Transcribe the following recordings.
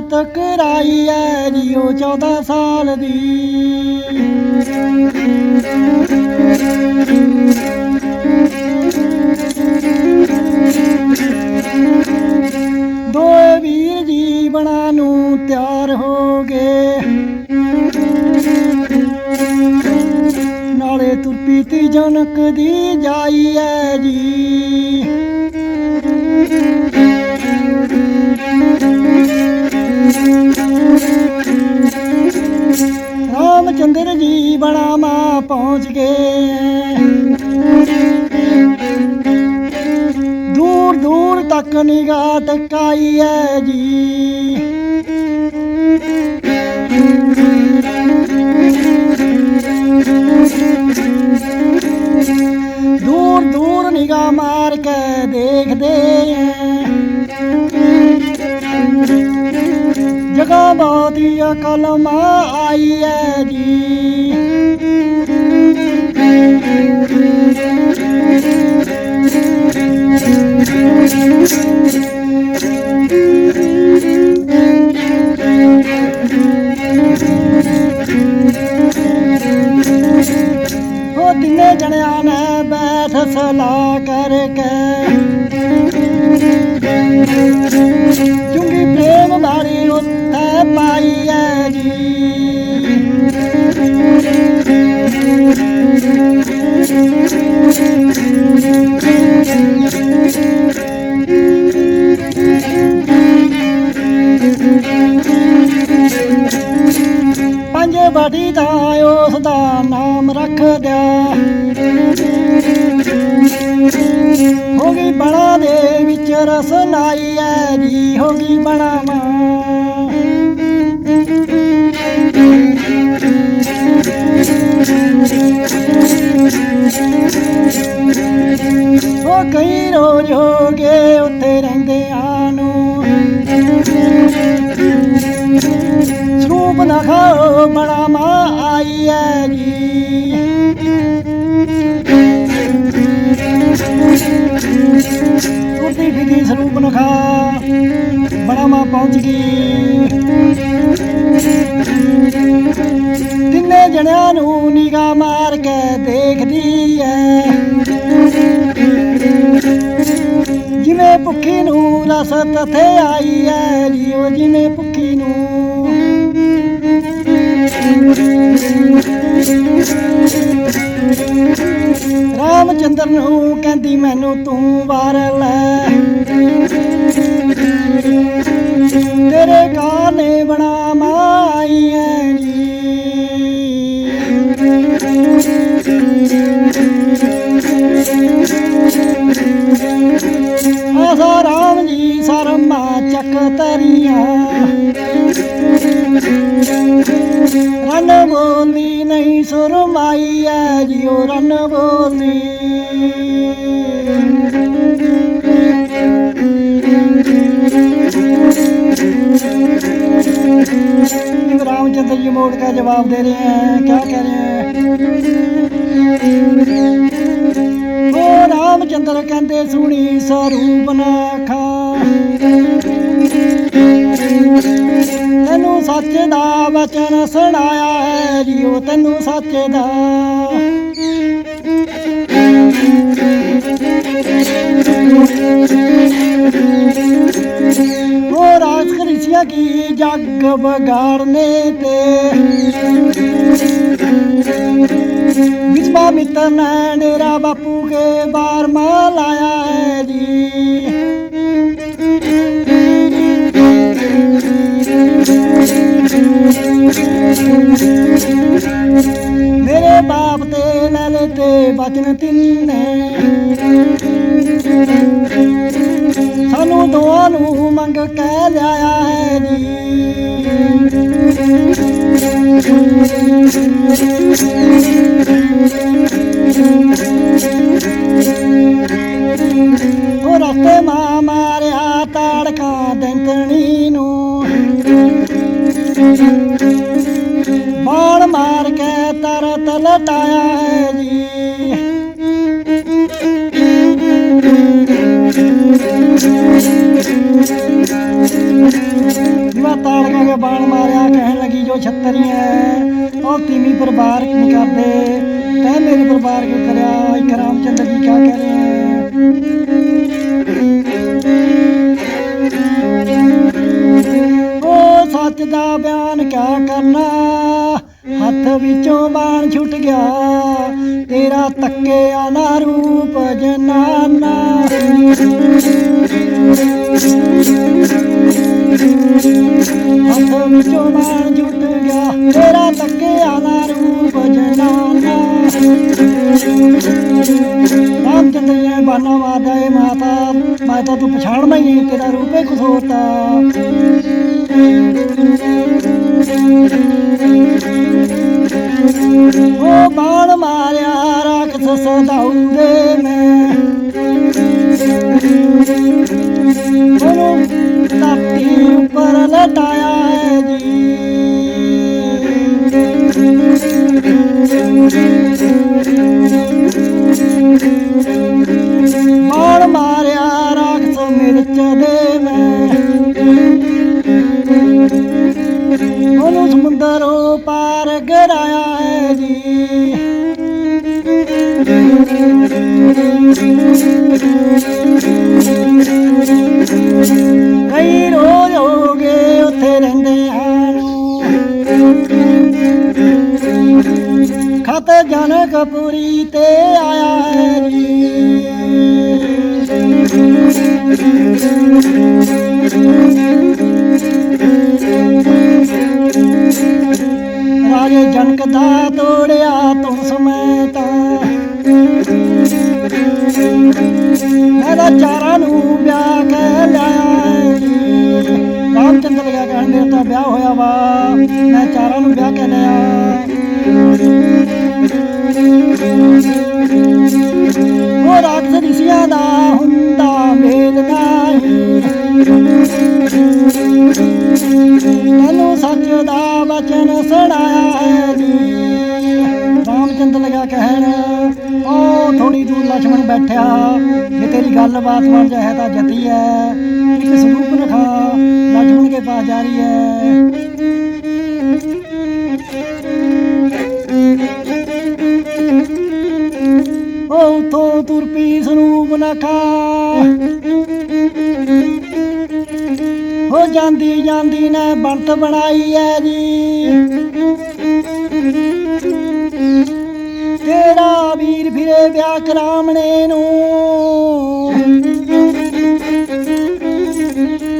ਤਕਰਾਈ ਐ ਜੀ ਉਹ 14 ਸਾਲ ਦੀ। ਦੋਏ ਵੀਰ ਜੀ ਬਣਾ ਨੂੰ ਤਿਆਰ ਹੋ ਗਏ। ਨਾਲੇ ਤੁਰਪੀ ਤੀ ਜਨਕ ਦੀ ਜਾਈ ਐ ਜੀ। ਰਾਮਚੰਦਰ ਜੀ ਬਣਾ ਮਾ ਪਹੁੰਚ ਗਏ। ਦੂਰ ਦੂਰ ਤੱਕ ਨਿਗਾਹ ਟਕਾਈ ਐ ਜੀ। ਦੂਰ ਦੂਰ ਨਿਗਾਹ ਮਾਰ ਕੇ ਦੇਖਦੇ ਐ। ਜਗਾ ਬਹੁਤ ਕਲਮ ਆਈ ਐ ਜੀ। ਉਹ ਤਿੰਨੇ ਜਣਿਆਂ ਨੇ ਬੈਠ ਸਲਾਹ ਕਰਕੇ। ਚੁੰਗੀ ਪ੍ਰੇਮ ਵਾਲੀ ਉੱਥੇ ਪਾਈ ਐ ਜੀ। ਨੂੰ ਰਸ ਆਈ ਐ ਜੀਓ ਜਿਵੇਂ ਭੁੱਖੀ ਨੂੰ। ਰਾਮਚੰਦਰ ਨੂੰ ਕਹਿੰਦੀ, ਮੈਨੂੰ ਤੂੰ ਵਾਰ ਲੈ। ਤੇਰੇ ਕਾਨੇ ਬਣਾ ਸਰਮਾ ਚੱਕ ਤਰੀਆਂ। ਰਨ ਬੋਲੀ ਨਹੀਂ ਸੁਰਮਾਈ ਐ ਜਿਉ ਰਨ ਬੋਲੀ। ਰਾਮਚੰਦਰ ਜੀ ਮੋੜ ਦਾ ਜਵਾਬ ਦੇ ਰਹੇ ਹੈ ਕਿਆ ਕਹਿ ਰਹੇ ਹੈ ਉਹ ਰਾਮਚੰਦਰ ਕਹਿੰਦੇ ਸੁਣੀ ਸਰੂਪ ਨਾ ਖਾ ਤੈਨੂੰ ਸੱਚ ਦਾ ਵਚਨ ਸੁਣਾਇਆ ਹੈ ਜੀਓ, ਤੈਨੂੰ ਸੱਚ ਦਾ। ਉਹ ਰਾਜ ਕ੍ਰਿਸ਼ਿਆ ਕੀ ਜੱਗ ਬਗਾੜਨੇ ਤੇ। ਵਿਸਵਾ ਮਿੱਤਰ ਨੇ ਡੇਰਾ ਬਾਪੂ ਕੇ ਬਾਰ ਮਾ ਲਾਇਆ ਹੈ ਜੀ ਮੇਰੇ ਬਾਪ ਤੇ ਲੈ ਤੇ ਬਚਨ ਤਿੰਨੇ ਸਾਨੂੰ ਦੋਆਂ ਨੂੰ ਮੰਗ ਕੇ ਲਿਆਇਆ ਹੈ ਜੀ ਉਹ ਛੱਤਰੀਆਂ ਉਹ ਤੀਵੀਂ ਪਰਿਵਾਰ ਕੀ ਕਰਦੇ? ਤੈ ਮੇਰੇ ਪਰਿਵਾਰ ਕੀ ਕਰਿਆ? ਇੱਕ ਰਾਮਚੰਦਰ ਜੀ ਕਿਆ ਕਹਿ ਰਹੇ ਹੈ ਉਹ ਸੱਚ ਦਾ ਬਿਆਨ ਕਿਆ ਕਰਨਾ? ਹੱਥ ਵਿੱਚੋਂ ਬਾਣ ਛੁੱਟ ਗਿਆ। ਤੇਰਾ ਤੱਕਿਆ ਨਾ ਰੂਪ ਜਨਾਨਾ ਹੱਥ ਵਿੱਚੋਂ ਬਾਣ ਛੁੱਟ ਬਾਨਾ ਮਾਰਦਾ ਏ ਮਾਤਾ। ਮਾਤਾ ਤੂੰ ਪਛਾਣਦਾ ਹੀ ਤੇਰਾ ਰੂਪ ਹੀ ਕੁਛ ਹੋਰ ਬਾਣ ਮਾਰਿਆ ਰਾਖਸ ਸਦਾਉਂਦੇ ਮੈਂ। ਉਹਨੂੰ ਧਰਤੀ ਉੱਪਰ ਲਟਾਇਆ ਹੈ ਜੀ। ਮੈਨੂੰ ਸੱਚ ਦਾ ਵਚਨ ਸੁਣਾਇਆ ਹੈ ਜੀ। ਰਾਮਚੰਦ ਲਗਾ ਕਹਿਣ ਉਹ ਥੋੜੀ ਦੂਰ ਲక్ష్మణ ਬੈਠਿਆ। ਜੇ ਤੇਰੀ ਗੱਲ ਬਾਤ ਬਣ ਜਾਏ ਤਾਂ ਜਤੀ ਹੈ। ਇੱਕ ਸਰੂਪ ਰਖਾ ਲక్ష్మణ ਕੇ ਪਾਸ ਜਾ ਰਹੀ ਹੈ। ਉਥੋਂ ਤੁਰ ਪੀ ਸਰੂਪ ਨਖਾ ਹੋ ਜਾਂਦੀ ਜਾਂਦੀ ਨੇ ਬੰਤ ਬਣਾਈ ਐ ਜੀ। ਤੇਰਾ ਵੀਰ ਫਿਰੇ ਵਿਆਹ ਕਰਾਮਣੇ ਨੂੰ।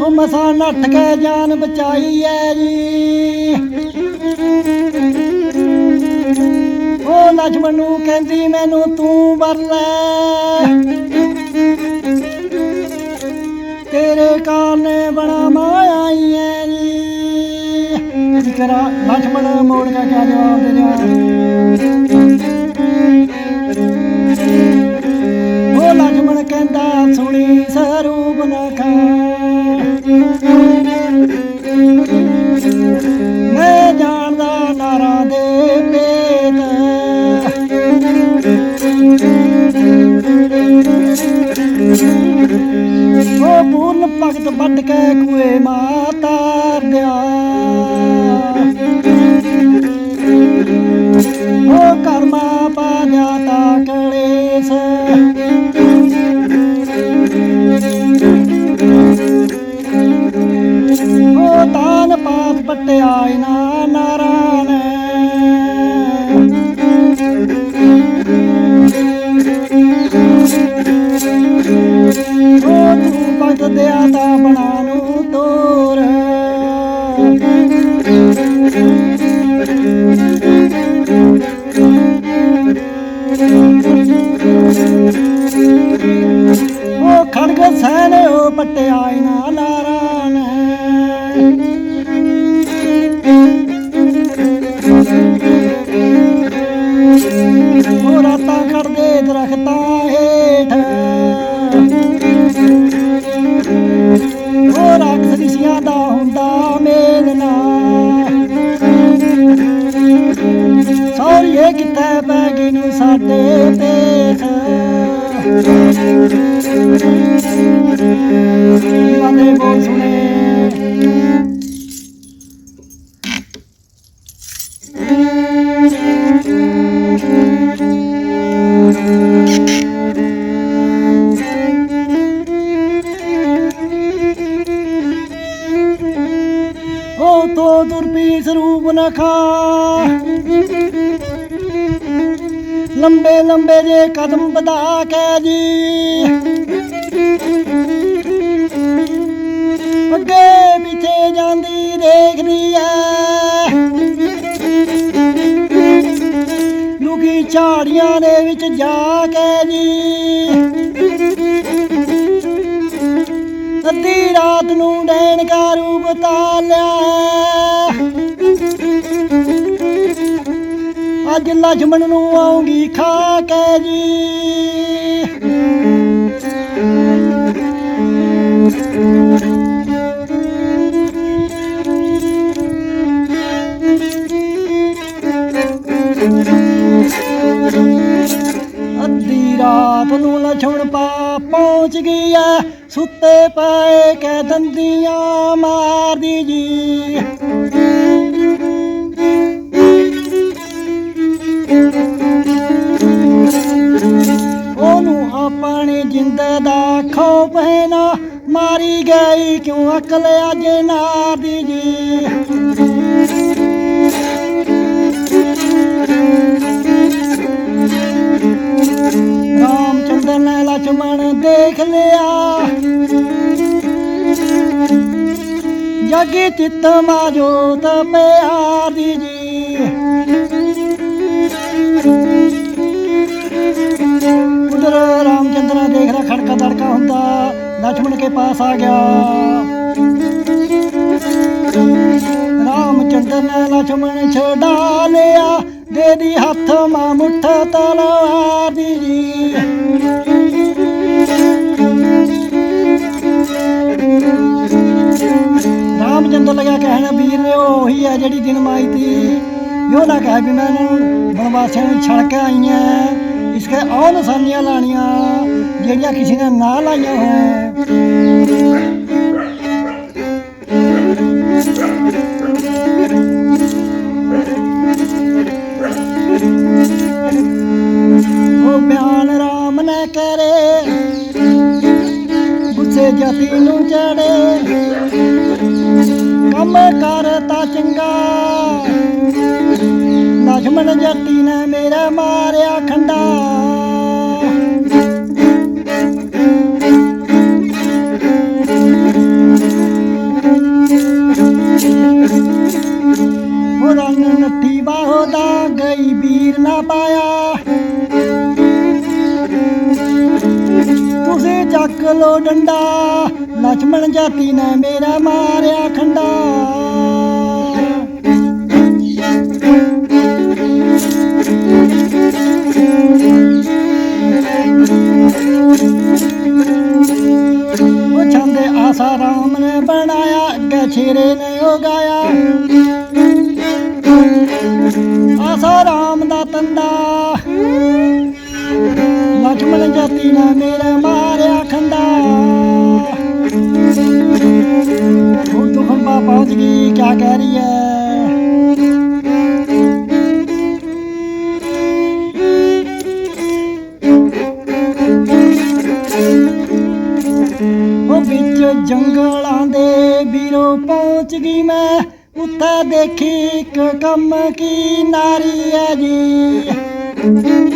ਉਹ ਮਸਾ ਨੱਠ ਕੇ ਜਾਨ ਬਚਾਈ ਐ ਜੀ। ਉਹ ਲਛਮਣ ਨੂੰ ਕਹਿੰਦੀ, ਮੈਨੂੰ ਤੂੰ ਵਰ ਲੈ ਤੇਰੇ ਕਾ जरा लक्ष्मण मोड़ का क्या जवाब दे दिया ਪਾਤ ਪਟਿਆ ਨਾ रखता है ਤੋ ਦੁਰਬੀ ਸਰੂਪ ਨਖਾ ਲੰਬੇ ਲੰਬੇ ਜੇ ਕਦਮ ਵਧਾ ਕੇ ਜੀ। ਅੱਗੇ ਪਿੱਛੇ ਜਾਂਦੀ ਦੇਖਦੀ ਐ। ਝਾੜੀਆਂ ਦੇ ਵਿੱਚ ਜਾ ਕੇ ਜੀ। ਅੱਧੀ ਰਾਤ ਨੂੰ ਡੈਣ ਕਾ ਰੂਪ ਤਾਲਿਆ ਅੱਜ ਲਛਮਣ ਨੂੰ ਆਉਂਗੀ ਖਾ ਕੇ ਜੀ। ਰਾਤ ਨੂੰ ਲਛਣ ਪਾ ਪਹੁੰਚ ਗਈ ਐ, ਸੁੱਤੇ ਪਏ ਕੈ ਦੰਦੀਆਂ, ਮਾਰਦੀ ਜੀ। ਉਹਨੂੰ ਆਪਣੇ ਜਿੰਦ ਦਾ ਖੌਫ ਹੈ ਨਾ, ਮਾਰੀ ਗਈ ਕਿਉਂ ਅਕਲ ਅਜ ਨਾ ਦੀ ਜੀ। देख लिया। जगी चित माजोत प्यार दीजी उधर रामचंद्र देख रहा, खड़का तड़का होता, लक्ष्मण के पास आ गया। रामचंद्र ने लक्ष्मण छड़ा लिया, दे दी हाथ माँ मुठ तलवार दीजी ਮੁੱਠ ਤਲਵਾਰ ਲਗਾ ਕਹਿਣਾ ਵੀਰ ਨੇ ਉਹ ਉਹੀ ਹੈ ਜਿਹੜੀ ਦਿਨ ਮਾਈ ਤੀ। ਯੋ ਨਾ ਕਹੇ ਵੀ ਮੈਂ ਇਹਨਾਂ ਨੂੰ ਬਨਵਾਸੀਆਂ ਨੂੰ ਛੜ ਕੇ ਆਈਆਂ ਇਸਕੇ ਔ ਨਿਸ਼ਾਨੀਆਂ ਲਾਣੀਆਂ, ਜਿਹੜੀਆਂ ਕਿਸੇ ਨੇ ਨਾ ਲਾਈਆਂ ਹੋਣ। ਉਹ ਬਿਆਨ ਰਾਮ ਨੇ ਕਰੇ ਗੁੱਸੇ ਜਤੀ ਨੂੰ ਚੜੇ ਕੰਮ ਕਰਤਾ ਚੰਗਾ। ਲਖਮਣ ਜੱਟੀ ਨੇ ਮੇਰਾ ਮਾਰਿਆ ਖੰਡਾ। ਰੰਗ ਨੱਠੀ ਬਾਹੋ ਦਾ ਗਈ ਵੀਰ ਨਾ ਪਾਇਆ। ਤੁਸੀਂ ਚੱਕ ਲੋ ਡੰਡਾ। ਲਛਮਣ ਜਾਤੀ ਨੇ ਮੇਰਾ ਮਾਰਿਆ ਖੰਡਾ। ਉਹ ਛੰਦੇ ਆਸਾ ਰਾਮ ਨੇ ਬਣਾਇਆ, ਅੱਗੇ ਛੇਰੇ ਨੇ ਉਗਾਇਆ। ਆਸਾ ਰਾਮ ਦਾ ਤੰਦਾ ਲਛਮਣ ਜਾਤੀ ਨੇ ਮੇਰਾ ਮਾਰਿਆ ਬਾ ਪਹੁੰਚ ਕਿਆ ਕਹਿ ਰਹੀ ਹੈ ਉਹ ਵਿੱਚ ਜੰਗਲਾਂ ਦੇ ਵੀਰੋ ਪਹੁੰਚ ਗਈ ਮੈਂ, ਉੱਥੇ ਦੇਖੀ ਇੱਕ ਕੰਮ ਕੀ ਨਾਰੀ ਹੈ ਜੀ।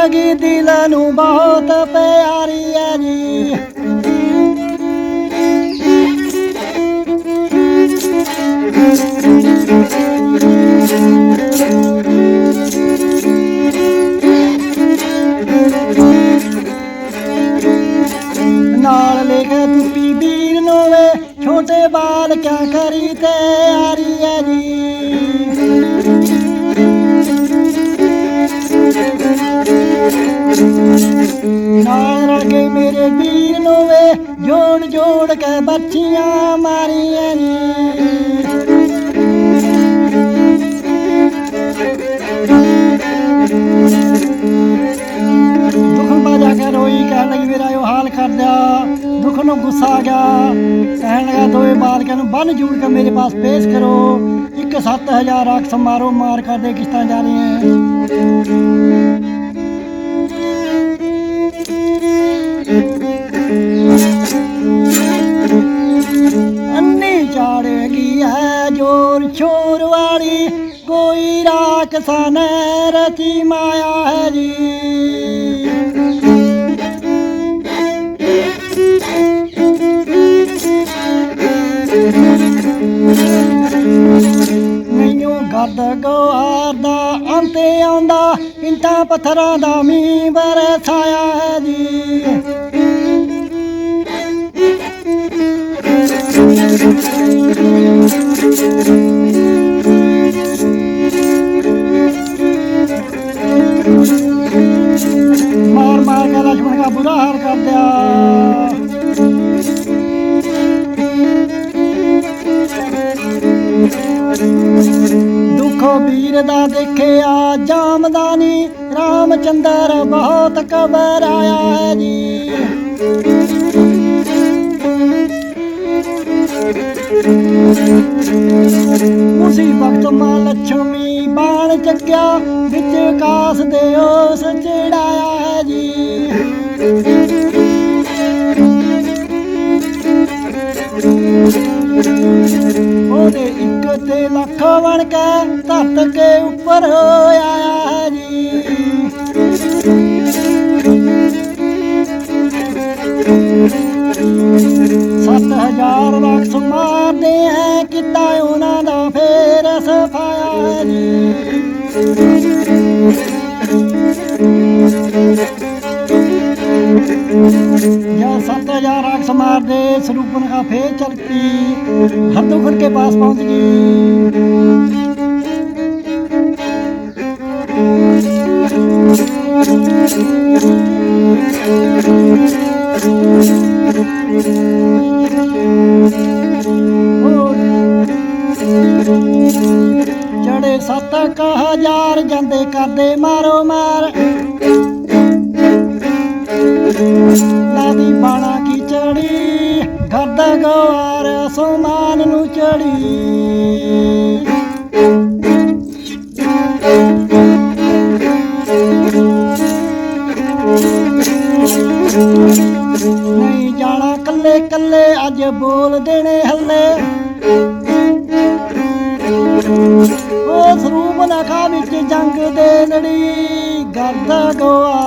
ਮੈਂ ਦਿਲ ਨੂੰ ਬਹੁਤ ਪਿਆਰੀ ਨਾਲ ਰਗੇ ਮੇਰੇ ਵੀਰ ਨੂੰ ਵੇ, ਜੋੜ ਜੋੜ ਕੇ ਬੱਚੀਆਂ ਮਾਰੀਆਂ ਨੀ। ਕਹਿਣ ਲੱਗੀ, ਮੇਰਾ ਇਹ ਹਾਲ ਕਰ ਦੁੱਖ ਨੂੰ ਗੁੱਸਾ ਆ ਗਿਆ। ਕਹਿਣ ਲੱਗਾ ਦੋਏ ਬਾਲਕਾਂ ਨੂੰ ਬੰਨ ਜੂੜ ਕੇ ਮੇਰੇ ਪਾਸ ਪੇਸ਼ ਕਰੋ। ਇੱਕ 7000 ਰੱਖ ਸਮਾਰੋ ਮਾਰ ਕਰਦੇ ਕਿਸ਼ਤਾਂ ਜਾ ਰਹੀਆਂ ਸਾਨੇ ਰਚੀ ਮਾਇਆ ਹੈ ਜੀ ਮੈਨੂੰ ਗੱਦ ਗਵਾਰ ਦਾ ਅੰਤੇ ਆਉਂਦਾ, ਇੰਟਾਂ ਪੱਥਰਾਂ ਦਾ ਮੀਂਹ ਬਰਸਾਇਆ ਹੈ ਜੀ। ਮਾਰ ਅੰਦਰ ਬਹੁਤ ਘਬਰਾਇਆ ਹੈ ਜੀ। ਉਸੀ ਵਕਤ ਮਾਂ ਲక్ష్ਮੀ ਬਾਣ ਚੱਕਿਆ, ਵਿੱਚ ਕਾਸ ਦੇ ਉਸ ਚੜਾਇਆ ਹੈ ਜੀ। ਉਹਦੇ ਇੱਕ ਤੇ ਲੱਖ ਬਣ ਕੇ ਧਰਤ ਕੇ ਉੱਪਰ ਹੋਇਆ ਜੀ। ਯਾਰ ਵਕਸ ਮਾਰਦੇ ਹੈ ਕਿੱਦਾਂ ਉਹਨਾਂ ਦਾ ਫੇਰ ਸਫਾਇਆ। ਹੈ ਯਾ ਸਤ ਯਾਰ ਵਕਸ ਮਾਰਦੇ ਸਰੂਪਨ ਕਾ ਫੇਰ ਚਲ ਪਈ ਖੜ ਕੇ ਪਾਸ ਪਹੁੰਚ ਗਈ। ਕਰਦੇ ਮਾਰੋ ਮਾਰ। ਲਾਦੀ ਬਾਣਾ ਕੀ ਚੜੀ ਗਰਦ ਗਵਾਰ ਅਸਮਾਨ ਨੂੰ ਚੜੀ। ਨਹੀਂ ਜਾਣਾ ਕੱਲੇ ਕੱਲੇ, ਅੱਜ ਬੋਲ ਦੇਣੇ ਹੱਲੇ। ਉਹ ਸਰੂਪ ਨਖਾ